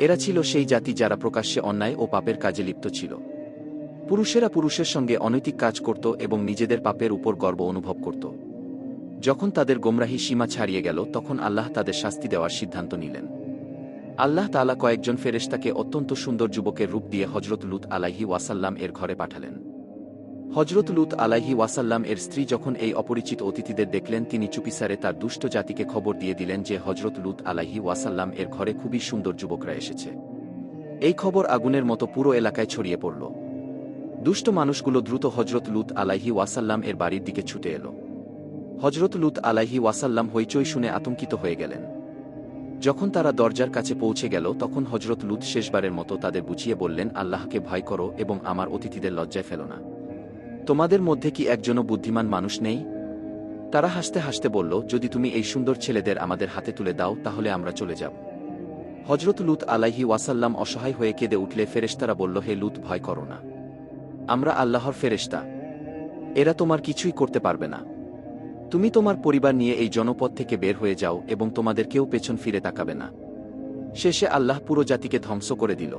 এরা ছিল সেই জাতি যারা প্রকাশ্যে অন্যায় ও পাপের কাজে লিপ্ত ছিল। পুরুষেরা পুরুষের সঙ্গে অনৈতিক কাজ করত এবং নিজেদের পাপের উপর গর্ব অনুভব করত। যখন তাদের গোমরাহী সীমা ছাড়িয়ে গেল, তখন আল্লাহ তাদের শাস্তি দেওয়ার সিদ্ধান্ত নিলেন। আল্লাহ তালা কয়েকজন ফেরেস্তাকে অত্যন্ত সুন্দর যুবকের রূপ দিয়ে হজরত লুত আলাহি ওয়াসাল্লাম এর ঘরে পাঠালেন। হজরত লুত আলাইহি ওয়াসাল্লাম এর স্ত্রী যখন এই অপরিচিত অতিথিদের দেখলেন, তিনি চুপিসারে তার দুষ্ট জাতিকে খবর দিয়ে দিলেন যে হজরত লুত আলাইহি ওয়াসাল্লাম এর ঘরে খুবই সুন্দর যুবকরা এসেছে। এই খবর আগুনের মতো পুরো এলাকায় ছড়িয়ে পড়ল। দুষ্ট মানুষগুলো দ্রুত হজরত লুত আলাইহি ওয়াসাল্লাম এর বাড়ির দিকে ছুটে এল। হজরত লুত আলাইহি ওয়াসাল্লাম হইচই শুনে আতঙ্কিত হয়ে গেলেন। যখন তারা দরজার কাছে পৌঁছে গেল, তখন হজরত লুত শেষবারের মতো তাদের বুঝিয়ে বললেন, আল্লাহকে ভয় করো এবং আমার অতিথিদের লজ্জায় ফেলো না। তোমাদের মধ্যে কি একজনও বুদ্ধিমান মানুষ নেই? তারা হাসতে হাসতে বলল, যদি তুমি এই সুন্দর ছেলেদের আমাদের হাতে তুলে দাও, তাহলে আমরা চলে যাব। হজরত লুত আলাইহি ওয়াসাল্লাম অসহায় হয়ে কেঁদে উঠলে ফেরেশতারা বলল, হে লুত, ভয় করো না। আমরা আল্লাহর ফেরেশতা। এরা তোমার কিছুই করতে পারবে না। তুমি তোমার পরিবার নিয়ে এই জনপদ থেকে বের হয়ে যাও এবং তোমাদের কেউ পেছন ফিরে তাকাবে না। শেষে আল্লাহ পুরো জাতিকে ধ্বংস করে দিল।